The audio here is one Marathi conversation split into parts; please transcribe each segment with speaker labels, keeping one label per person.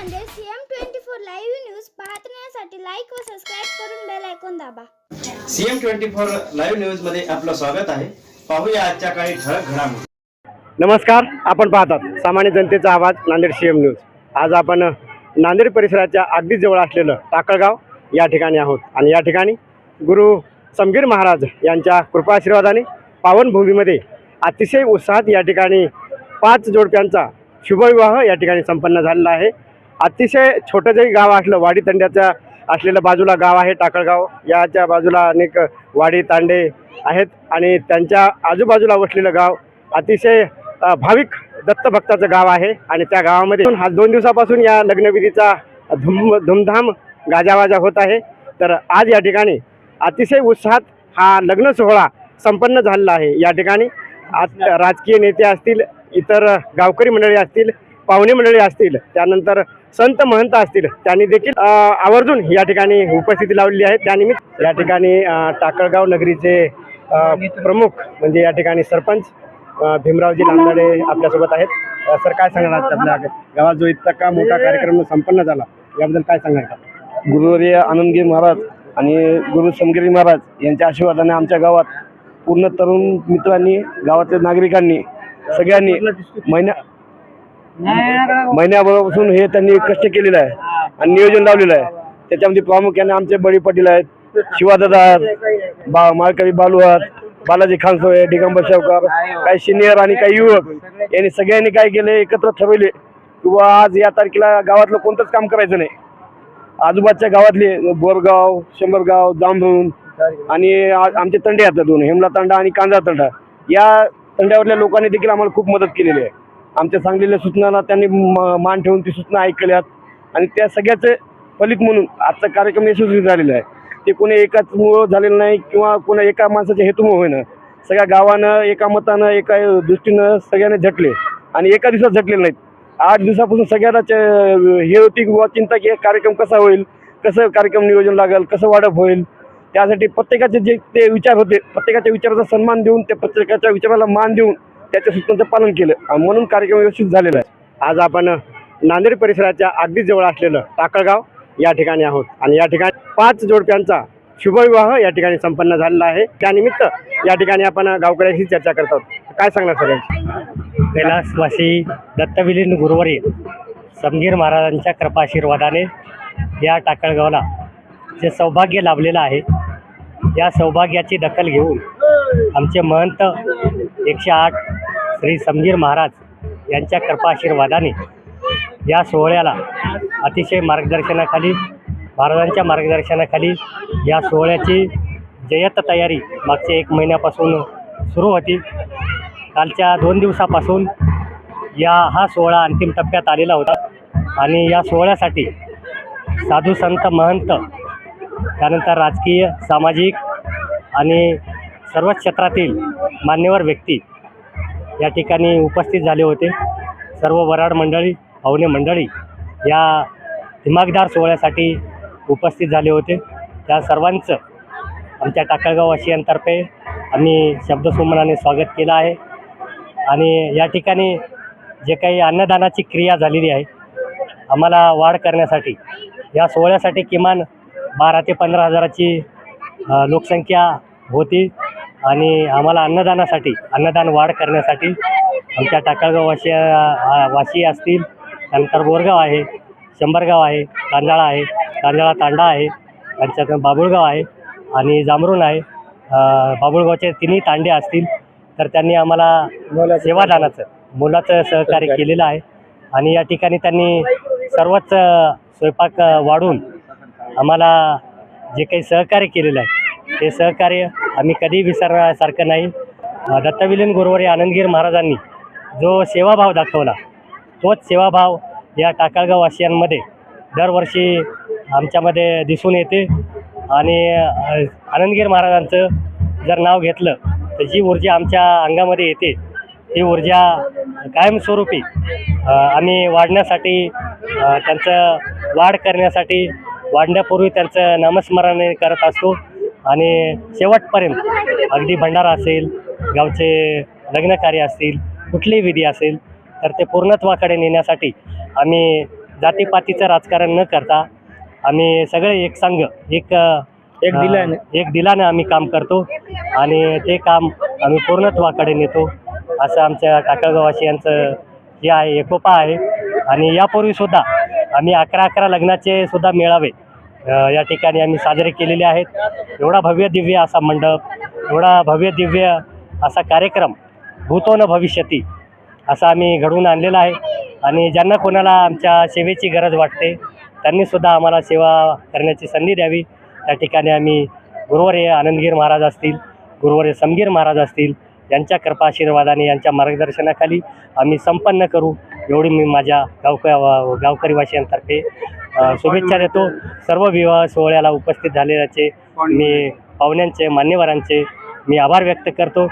Speaker 1: Nanded CM twenty four live news पाहण्यासाठी लाईक व सबस्क्राईब करून बेल ऐकून दाबा.
Speaker 2: सीएम ट्वेंटी फोर लाईव्ह न्यूजमध्ये आपलं स्वागत आहे. पाहूया आजच्या काही ठळक घडामोडी.
Speaker 3: नमस्कार आपण पाहतात सामान्य जनतेचा आवाज नांदेड सी एम न्यूज. आज आपण नांदेड परिसराच्या अगदी जवळ असलेलं टाकळगाव या ठिकाणी आहोत. आणि या ठिकाणी गुरु समगीर महाराज यांच्या कृपाआशीर्वादाने पावनभूमीमध्ये अतिशय उत्साहात या ठिकाणी पाच जोडप्यांचा शुभविवाह या ठिकाणी संपन्न झालेला आहे. अतिशय छोटं जरी गाव असलं वाडी तंड्याच्या असलेलं बाजूला गाव आहे टाकळगाव. याच्या बाजूला अनेक वाडी तांडे आहेत आणि त्यांच्या आजूबाजूला वसलेलं गाव अतिशय भाविक दत्तभक्ताचं गाव आहे आणि त्या गावामध्ये हा दोन दिवसापासून या लग्नविधीचा धूम धूमधाम गाजावाजा होत आहे. तर आज या ठिकाणी अतिशय उत्साहात हा लग्न सोहळा संपन्न झालेला आहे. या ठिकाणी आज राजकीय नेते असतील इतर गावकरी मंडळी असतील पाहुणे मंडळी असतील त्यानंतर संत महंत असतील त्यांनी देखील आवर्जून या ठिकाणी उपस्थिती लावलेली आहे. त्यानिमित्त या ठिकाणी टाकळगाव नगरीचे प्रमुख म्हणजे या ठिकाणी सरपंच भीमरावजी लांदाडे आपल्यासोबत आहेत. सर काय सांगणार आज आपल्या गावात जो इतका मोठा कार्यक्रम संपन्न झाला याबद्दल काय सांगणार का?
Speaker 4: गुरुवर्य आनंदगिरी महाराज आणि गुरु समगिरी महाराज यांच्या आशीर्वादाने आमच्या गावात पूर्ण तरुण मित्रांनी गावातल्या नागरिकांनी सगळ्यांनी महिन्या महिन्याभरापासून हे त्यांनी कष्ट केलेलं आहे आणि नियोजन लावलेलं आहे. त्याच्यामध्ये प्रामुख्याने आमचे बळी पाटील आहेत शिवादादा आहेत बा माळकवी बालू आहेत बालाजी खानसोय दिगंबर शेवकर काही सिनियर आणि काही युवक. यांनी सगळ्यांनी काय केले एकत्र ठरवले किंवा आज या तारखेला गावातलं कोणतंच काम करायचं नाही. आजूबाजूच्या गावातले बोरगाव शंभरगाव जांभरून आणि आमचे तंडे आहेत दोन हेमला तंडा आणि कांदा तंडा. या तंड्यावरल्या लोकांनी देखील आम्हाला खूप मदत केलेली आहे. आमच्या सांगलेल्या सूचनाला त्यांनी म- मान ठेवून ती सूचना ऐकल्यात. आणि त्या सगळ्याचे फलित म्हणून आजचा कार्यक्रम यशस्वी झालेला आहे. ते कोणी एकाच मुळे झालेलं नाही किंवा कोणा एका माणसाच्या हेतूमुळे होईना. सगळ्या गावानं एका मतानं एका दृष्टीनं सगळ्याने झटले. आणि एका दिवसात झटलेले नाहीत. आठ दिवसापासून सगळ्यांना हे होती किंवा चिंता की कार्यक्रम कसा होईल? कसं कार्यक्रम नियोजन लागेल? कसं वाढप होईल? त्यासाठी प्रत्येकाचे जे ते विचार होते प्रत्येकाच्या विचाराचा सन्मान देऊन त्या प्रत्येकाच्या विचाराला मान देऊन त्याच्या सूचनांचं पालन केलं. म्हणून कार्यक्रम व्यवस्थित झालेला आहे.
Speaker 3: आज आपण नांदेड परिसराच्या अगदी जवळ असलेलं टाकळगाव या ठिकाणी आहोत. आणि या ठिकाणी पाच जोडप्यांचा शुभविवाह या ठिकाणी संपन्न झालेला आहे. त्यानिमित्त या ठिकाणी आपण गावकऱ्यांशी चर्चा करतात काय सांगणार सगळ्यांची
Speaker 5: कैलासवासी दत्तविलीन गुरुवारी समगीर महाराजांच्या कृपाशीर्वादाने या टाकळगावला जे सौभाग्य लाभलेलं आहे या सौभाग्याची दखल घेऊन आमचे महंत एकशे आठ श्री समजीर महाराज यांच्या कृपाशीर्वादाने या सोहळ्याला अतिशय मार्गदर्शनाखाली महाराजांच्या मार्गदर्शनाखाली या सोहळ्याची जयत तयारी मागच्या एक महिन्यापासून सुरू होती. कालच्या दोन दिवसापासून या हा सोहळा अंतिम टप्प्यात आलेला होता आणि या सोहळ्यासाठी साधू संत महंत त्यानंतर राजकीय सामाजिक आणि सर्वच क्षेत्रातील मान्यवर व्यक्ती या ठिकाणी उपस्थित झाले होते. सर्व वराड मंडळी पाहुणे मंडळी या दिमागदार सोहळ्यासाठी उपस्थित झाले होते. त्या सर्वांचं आमच्या टाकळगाववासियांतर्फे आम्ही शब्दसुमनाने स्वागत केलं आहे. आणि या ठिकाणी जे काही अन्नदानाची क्रिया झालेली आहे आम्हाला वाढ करण्यासाठी या सोहळ्यासाठी किमान बारा ते पंधरा हजाराची लोकसंख्या होती. आणि आम्हाला अन्नदानासाठी अन्नदान वाढ करण्यासाठी आमच्या टाकळगाव अ, वासी असतील त्यानंतर बोरगाव आहे शंभरगाव आहे कांजाळा आहे कांजाळा तांडा आहे त्यांच्यात बाबुळगाव आहे आणि जांभरून आहे. बाबुळगावचे तिन्ही तांडे असतील तर त्यांनी आम्हाला सेवादानाचं मोलाचं सहकार्य केलेलं आहे. आणि या ठिकाणी त्यांनी सर्वच स्वयंपाक वाढून आम्हाला जे काही सहकार्य केलेलं आहे ते सहकार्य आम्ही कधी विसरण्यासारखं नाही. दत्तविलीन गुरुवारी आनंदगीर महाराजांनी जो सेवाभाव दाखवला तोच सेवाभाव या टाकाळगाववासियांमध्ये दरवर्षी आमच्यामध्ये दिसून येते. आणि आनंदगीर महाराजांचं जर नाव घेतलं तर जी ऊर्जा आमच्या अंगामध्ये येते ती ऊर्जा कायमस्वरूपी आम्ही वाढण्यासाठी त्यांचं वाढ करण्यासाठी वाढण्यापूर्वी त्यांचं नामस्मरण करत असतो. आणि शेवटपर्यंत अगदी भंडारा असेल गावचे लग्नकार्य असतील कुठलीही विधी असेल तर ते पूर्णत्वाकडे नेण्यासाठी आम्ही जातीपातीचं राजकारण न करता आम्ही सगळे एक संघ एक एक दिलानं. एक दिलानं आम्ही काम करतो आणि ते काम आम्ही पूर्णत्वाकडे नेतो असं आमच्या टाकळगाववासियांचं हे आहे एकोपा आहे. आणि यापूर्वीसुद्धा आम्ही अकरा अकरा लग्नाचे सुद्धा मेळावे या ठिकाणी आम्ही साजरे केलेले आहेत. एवढा भव्य दिव्य असा मंडप एवढा भव्य दिव्य असा कार्यक्रम भूतोन भविष्यती असा आम्ही घडवून आणलेला आहे. आणि ज्यांना कोणाला आमच्या सेवेची गरज वाटते त्यांनीसुद्धा आम्हाला सेवा करण्याची संधी द्यावी. त्या ठिकाणी आम्ही गुरुवर्य आनंदगीर महाराज असतील गुरुवर्य समगीर महाराज असतील यांच्या कृपा आशीर्वादाने यांच्या मार्गदर्शनाखाली आम्ही संपन्न करू. एवढी मी माझ्या गावक गावकरीवासियांतर्फे अ, शुभेच्छा देतो. सर्व विवाह सोहळ्याला उपस्थित झालेल्याचे मी पाहुण्यांचे मान्यवरांचे मी आभार व्यक्त करतो.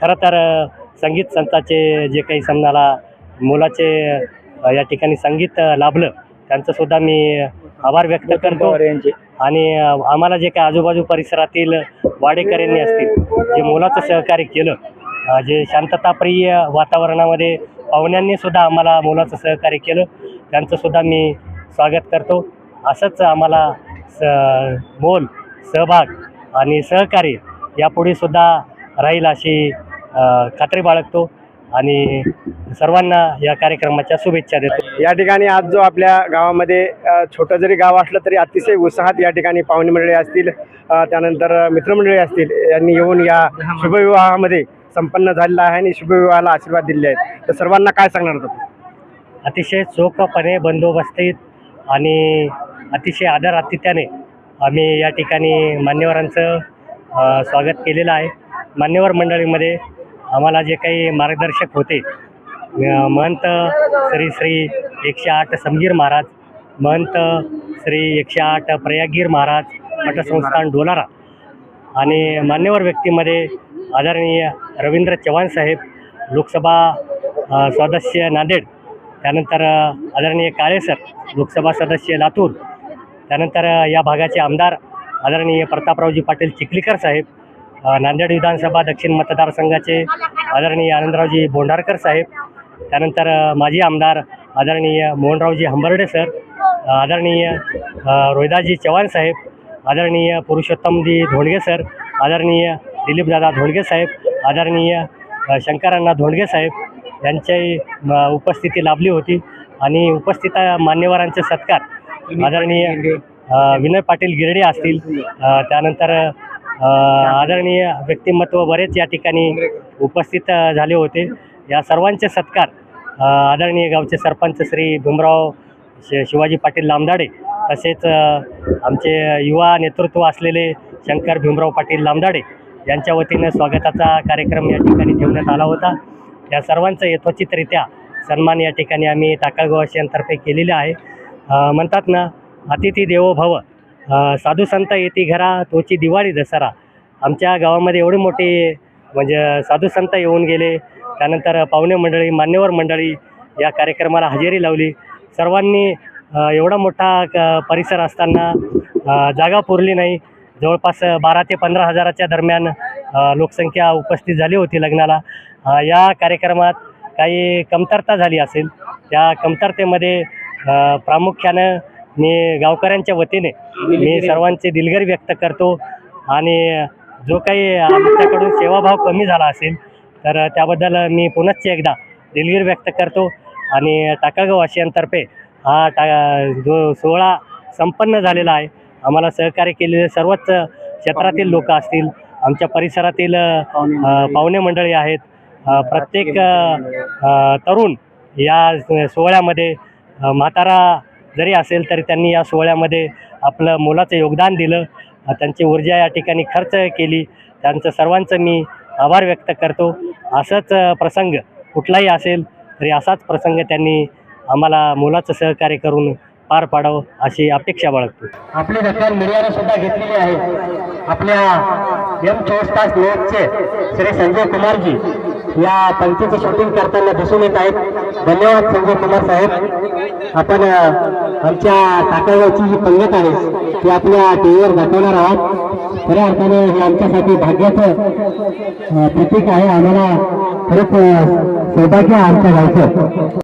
Speaker 5: खरं तर संगीत संताचे जे काही समजाला मुलाचे या ठिकाणी संगीत लाभलं त्यांचंसुद्धा मी आभार व्यक्त करतो. आणि आम्हाला जे काही आजूबाजू परिसरातील वाडेकऱ्यांनी असतील जे मोलाचं सहकार्य केलं जे शांतताप्रिय वातावरणामध्ये पाहुण्यांनी सुद्धा आम्हाला मोलाचं सहकार्य केलं. त्यांचंसुद्धा मी स्वागत करतो. असंच आम्हाला स मोल सहभाग आणि सहकार्य यापुढे सुद्धा राहील अशी खात्री बाळगतो आणि सर्वांना या कार्यक्रमाच्या शुभेच्छा देतो.
Speaker 3: या ठिकाणी आज जो आपल्या गावामध्ये छोटं जरी गाव असलं तरी अतिशय उत्साहात या ठिकाणी पाहुणे मंडळी असतील. त्यानंतर मित्रमंडळी असतील यांनी येऊन या शुभविवाहामध्ये संपन्न झालेला आहे आणि शुभविवाहाला आशीर्वाद दिले आहेत. तर सर्वांना काय सांगणार होतं?
Speaker 5: अतिशय चोखपणे बंदोबस्तीत आणि अतिशय आदर आतिथ्याने आम्ही या ठिकाणी मान्यवरांचं स्वागत केलेलं आहे. मान्यवर मंडळीमध्ये आम्हाला जे काही मार्गदर्शक होते महंत श्री श्री एकशे आठ समगीर महाराज महंत श्री एकशे आठ प्रयागीर महाराज. मठसंस्थान डोलारा आणि मान्यवर व्यक्तीमध्ये आदरणीय रवींद्र चव्हाण साहेब लोकसभा सदस्य नांदेड त्यानंतर आदरणीय काळे सर लोकसभा सदस्य लातूर त्यानंतर या भागाचे आमदार आदरणीय प्रतापरावजी पाटील चिखलीकर साहेब नांदेड विधानसभा दक्षिण मतदारसंघाचे आदरणीय आनंदरावजी बोंडारकर साहेब त्यानंतर माजी आमदार आदरणीय मोहनरावजी हंबर्डे सर आदरणीय रोहिदाजी रोहिदासजी चव्हाण साहेब आदरणीय पुरुषोत्तमजी धोंडगे सर आदरणीय दिलीपदादा धोंडगे साहेब आदरणीय शंकरांना धोंडगे साहेब यांच्याही उपस्थिती लाभली होती आणि उपस्थित मान्यवरांचे सत्कार आदरणीय अ, विनय पाटील गिरडे असतील त्यानंतर आदरणीय व्यक्तिमत्व बरेच या ठिकाणी उपस्थित झाले होते. या सर्वांचे सत्कार आदरणीय गावचे सरपंच श्री भीमराव शि शिवाजी पाटील लामदाडे तसेच आमचे युवा नेतृत्व असलेले शंकर भीमराव पाटील लांबदाडे यांच्या वतीनं स्वागताचा कार्यक्रम या ठिकाणी ठेवण्यात आला होता. या सर्वांचं यथोचितरित्या सन्मान या ठिकाणी आम्ही टाकळगाववासियांतर्फे केलेले आहे. म्हणतात ना अतिथी देवो भव साधू संत येती घरा तोची दिवाळी दसरा. आमच्या गावामध्ये एवढे मोठे म्हणजे साधू संत येऊन गेले. त्यानंतर पाहुणे मंडळी मान्यवर मंडळी या कार्यक्रमाला हजेरी लावली. सर्वांनी एवढा मोठा क परिसर असताना जागा पुरली नाही. जवळपास बारा ते पंधरा हजाराच्या दरम्यान लोकसंख्या उपस्थित झाली होती लग्नाला. या कार्यक्रमात काही कमतरता झाली असेल त्या कमतरतेमध्ये प्रामुख्यानं मी गावकऱ्यांच्या वतीने मी सर्वांचे दिलगिरी व्यक्त करतो. आणि जो काही आमच्याकडून सेवाभाव कमी झाला असेल तर त्याबद्दल मी पुनश्च एकदा दिलगिरी व्यक्त करतो. आणि टाकाळगाववासियांतर्फे हा टा जो सोहळा संपन्न झालेला आहे. आम्हाला सहकार्य केलेले सर्वच क्षेत्रातील लोक असतील. आमच्या परिसरातील पाहुणे मंडळी. आहेत. प्रत्येक तरुण या सोहळ्यामध्ये म्हातारा जरी असेल तरी त्यांनी या सोहळ्यामध्ये आपलं मोलाचं योगदान दिलं. त्यांची ऊर्जा या ठिकाणी खर्च केली. त्यांचं सर्वांचं मी आभार व्यक्त करतो. असंच प्रसंग कुठलाही असेल तरी असाच प्रसंग त्यांनी आम्हाला मोलाचं सहकार्य करून पार पाडावं अशी अपेक्षा बाळगतो.
Speaker 6: आपली दखल मीडियाने सुद्धा घेतलेली आहे. आपल्या एम चोवीस तास न्यूजचे श्री संजय कुमारजी या पंक्तीचं शूटिंग करताना दिसून येत आहेत. धन्यवाद संजय कुमार साहेब. आपण आमच्या टाकागावची जी पंगत आहे ती आपल्या टी व्हीवर दाखवणार आहात. खऱ्या अर्थाने हे आमच्यासाठी भाग्याचं प्रतीक आहे. आम्हाला खरंच सौभाग्य आमच्या गावचं.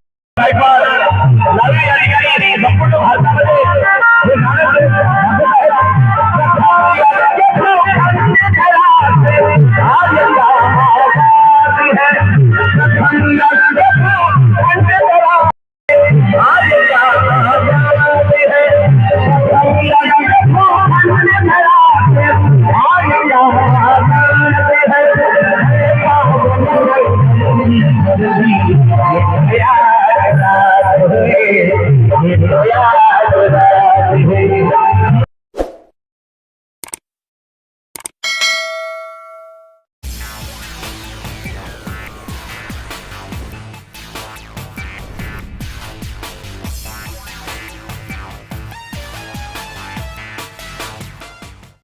Speaker 7: เห็น
Speaker 4: เลยอะ